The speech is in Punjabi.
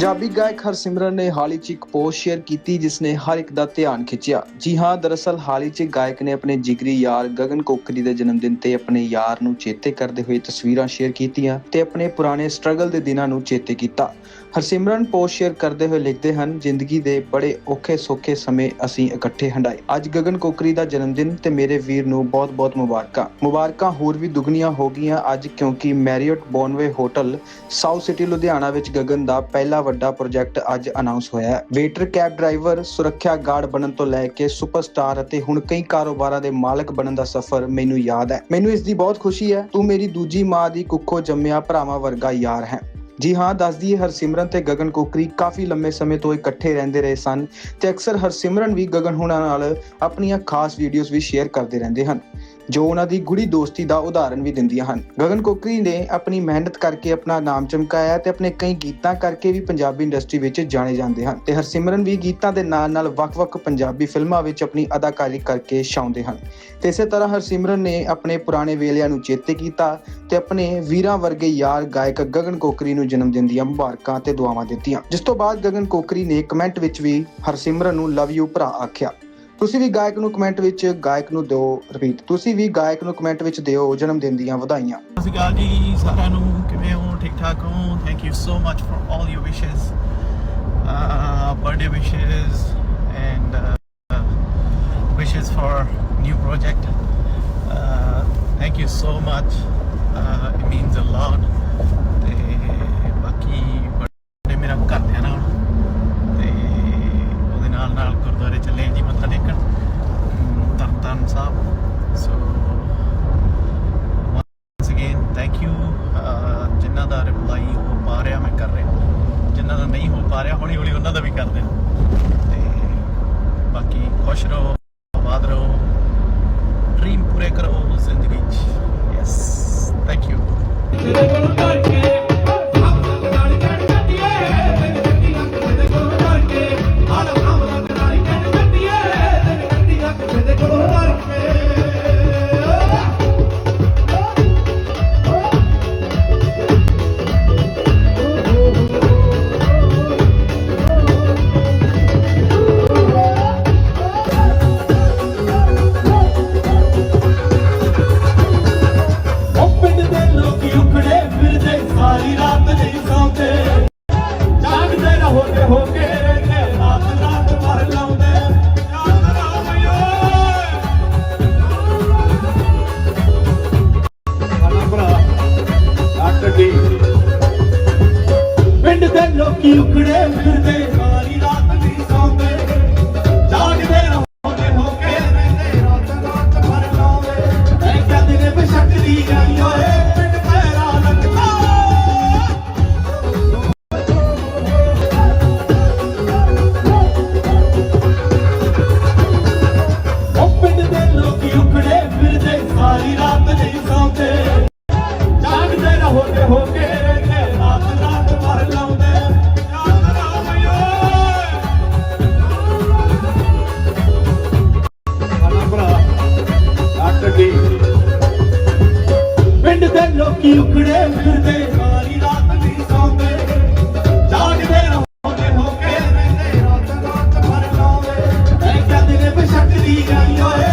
ਪੰਜਾਬੀ ਗਾਇਕ ਹਰਸਿਮਰਨ ਨੇ ਹਾਲ ਹੀ 'ਚ ਇੱਕ ਪੋਸਟ ਸ਼ੇਅਰ ਕੀਤੀ ਜਿਸ ਨੇ ਹਰ ਇੱਕ ਦਾ ਧਿਆਨ ਖਿੱਚਿਆ। ਜੀ ਹਾਂ, ਦਰਅਸਲ ਹਾਲ ਹੀ 'ਚ ਗਾਇਕ ਨੇ ਆਪਣੇ ਜਿਗਰੀ ਯਾਰ ਗਗਨ ਕੋਕਰੀ ਦੇ ਜਨਮ ਦਿਨ ਤੇ ਆਪਣੇ ਯਾਰ ਨੂੰ ਚੇਤੇ ਕਰਦੇ ਹੋਏ ਤਸਵੀਰਾਂ ਸ਼ੇਅਰ ਕੀਤੀਆਂ ਤੇ ਆਪਣੇ ਪੁਰਾਣੇ ਸਟਰਗਲ ਦੇ ਦਿਨਾਂ ਨੂੰ ਚੇਤੇ ਕੀਤਾ। ਹਰਸਿਮਰਨ ਪੋਸਟ ਸ਼ੇਅਰ ਕਰਦੇ ਹੋਏ ਲਿਖਦੇ ਹਨ, ਜ਼ਿੰਦਗੀ ਦੇ ਬੜੇ ਔਖੇ ਸੌਖੇ ਸਮੇਂ ਅਸੀਂ ਇਕੱਠੇ ਹੰਡਾਏ ਅੱਜ ਗਗਨ ਕੋਕਰੀ ਦਾ ਜਨਮ ਦਿਨ ਤੇ ਮੇਰੇ ਵੀਰ ਨੂੰ ਬਹੁਤ-ਬਹੁਤ ਮੁਬਾਰਕਾਂ। ਮੁਬਾਰਕਾਂ ਹੋਰ ਵੀ ਦੁੱਗਣੀਆਂ ਹੋ ਗਈਆਂ ਅੱਜ ਕਿਉਂਕਿ Marriott Bonvoy hotel south city, Ludhiana ਵਿੱਚ ਗਗਨ ਦਾ ਪਹਿਲਾ ਵੱਡਾ ਪ੍ਰੋਜੈਕਟ ਅੱਜ ਅਨਾਉਂਸ ਹੋਇਆ ਹੈ। ਵੇਟਰ ਕੈਬ ਡਰਾਈਵਰ ਸੁਰੱਖਿਆ ਗਾਰਡ ਬਣਨ ਤੋਂ ਲੈ ਕੇ ਸੁਪਰਸਟਾਰ ਅਤੇ ਹੁਣ ਕਈ ਕਾਰੋਬਾਰਾਂ ਦੇ ਮਾਲਕ ਬਣਨ ਦਾ ਸਫ਼ਰ ਮੈਨੂੰ ਯਾਦ ਹੈ। ਮੈਨੂੰ ਇਸ ਦੀ ਬਹੁਤ ਖੁਸ਼ੀ ਹੈ। ਤੂੰ ਮੇਰੀ ਦੂਜੀ ਮਾਂ ਦੀ ਕੁੱਖੋਂ ਜੰਮਿਆ ਭਰਾਵਾਂ ਵਰਗਾ ਯਾਰ ਹੈ। ਜੀ ਹਾਂ ਦੱਸਦੀ ਹੈ ਹਰਸਿਮਰਨ ਤੇ ਗਗਨ ਕੋਕਰੀ ਕਾਫੀ ਲੰਮੇ ਸਮੇਂ ਤੋਂ ਇਕੱਠੇ ਰਹਿੰਦੇ ਰਹੇ ਸਨ ਤੇ ਅਕਸਰ ਹਰਸਿਮਰਨ ਵੀ ਗਗਨ ਹੁਣਾਂ ਨਾਲ ਆਪਣੀਆਂ ਖਾਸ ਵੀਡੀਓਜ਼ ਵੀ ਸ਼ੇਅਰ ਕਰਦੇ ਰਹਿੰਦੇ ਹਨ। ਜੋ ਉਹਨਾਂ ਦੀ ਗੁੜੀ ਦੋਸਤੀ ਦਾ ਉਦਾਹਰਣ ਵੀ ਦਿੰਦੀਆਂ ਹਨ। ਗਗਨ ਕੋਕਰੀ ਨੇ ਆਪਣੀ ਮਿਹਨਤ ਕਰਕੇ ਆਪਣਾ ਨਾਮ ਚਮਕਾਇਆ ਤੇ ਆਪਣੇ ਕਈ ਗੀਤਾਂ ਕਰਕੇ ਵੀ ਪੰਜਾਬੀ ਇੰਡਸਟਰੀ ਵਿੱਚ ਜਾਣੇ ਜਾਂਦੇ ਹਨ ਤੇ ਹਰਸਿਮਰਨ ਵੀ ਗੀਤਾਂ ਦੇ ਨਾਲ-ਨਾਲ ਵੱਖ-ਵੱਖ ਪੰਜਾਬੀ ਫਿਲਮਾਂ ਵਿੱਚ ਆਪਣੀ ਅਦਾਕਾਰੀ ਕਰਕੇ ਛਾਉਂਦੇ ਹਨ। ਤੇ ਇਸੇ ਤਰ੍ਹਾਂ ਹਰਸਿਮਰਨ ਨੇ ਆਪਣੇ ਪੁਰਾਣੇ ਵੇਲਿਆਂ ਨੂੰ ਚੇਤੇ ਕੀਤਾ ਤੇ ਆਪਣੇ ਵੀਰਾਂ ਵਰਗੇ ਯਾਰ ਗਾਇਕ ਗਗਨ ਕੋਕਰੀ ਨੂੰ ਜਨਮ ਦਿਨ ਦੀਆਂ ਮੁਬਾਰਕਾਂ ਤੇ ਦੁਆਵਾਂ ਦਿੱਤੀਆਂ। ਜਿਸ ਤੋਂ ਬਾਅਦ ਗਗਨ ਕੋਕਰੀ ਨੇ ਕਮੈਂਟ ਵਿੱਚ ਵੀ ਹਰਸਿਮਰਨ ਨੂੰ ਲਵ ਯੂ ਭਰਾ ਆਖਿਆ। ਤੁਸੀਂ ਵੀ ਗਾਇਕ ਨੂੰ ਕਮੈਂਟ ਵਿੱਚ ਗਾਇਕ ਨੂੰ ਦਿਓ ਰਿਪੀਟ ਤੁਸੀਂ ਵੀ ਗਾਇਕ ਨੂੰ ਕਮੈਂਟ ਵਿੱਚ ਦਿਓ ਜਨਮ ਦਿਨ ਦੀਆਂ ਵਧਾਈਆਂ। ਸਤਿ ਸ਼੍ਰੀ ਅਕਾਲ ਜੀ ਸਾਰਿਆਂ ਨੂੰ ਕਿਵੇਂ ਹੋ? ਠੀਕ ਠਾਕ ਹੋ? Thank you so much for all your wishes. uh, birthday wishes and uh, wishes for new project. uh, thank you so much. uh, ਤੇ ਬਾਕੀ birthday ਮੇਰਾ ਘਰਦਿਆਂ ਨਾਲ। ਤੇ ਉਹਦੇ ਨਾਲ ਨਾਲ ਗੁਰਦੁਆਰੇ ਚੱਲੇ। ਅਮ, ਤਰਨਤਾਰਨ ਸਾਹਿਬ ਸੋ once again thank you. Uh, ਜਿਨ੍ਹਾਂ ਦਾ ਰਿਪਲਾਈ ਹੋ ਪਾ ਰਿਹਾ ਮੈਂ ਕਰ ਰਿਹਾ। ਜਿਨ੍ਹਾਂ ਦਾ ਨਹੀਂ ਹੋ ਪਾ ਰਿਹਾ ਹੌਲੀ ਹੌਲੀ ਉਹਨਾਂ ਦਾ ਵੀ ਕਰ ਦੇਣਾ। ਤੇ ਬਾਕੀ ਖੁਸ਼ ਰਹੋ। ਲੋਕੀ ਫਿਰਦੇ, ਸਾਰੀ ਰਾਤ ਨਹੀਂ ਸੌਂਦੇ। ਜਾਗਦੇ ਰਹੋਗੇ ਹੋਗੇ ਰਹਿੰਦੇ, ਰਾਤ ਰਾਤ ਮਰ ਲਾਉਂਦੇ। ਯਾਦ ਰਾਮਿਓ ਸਾਡਾ ਭਰਾ ਡਾਕਟਰ ਡੀ ਪਿੰਡ ਦੇ ਲੋਕੀ ਉਖੜੇ Digan yo eh".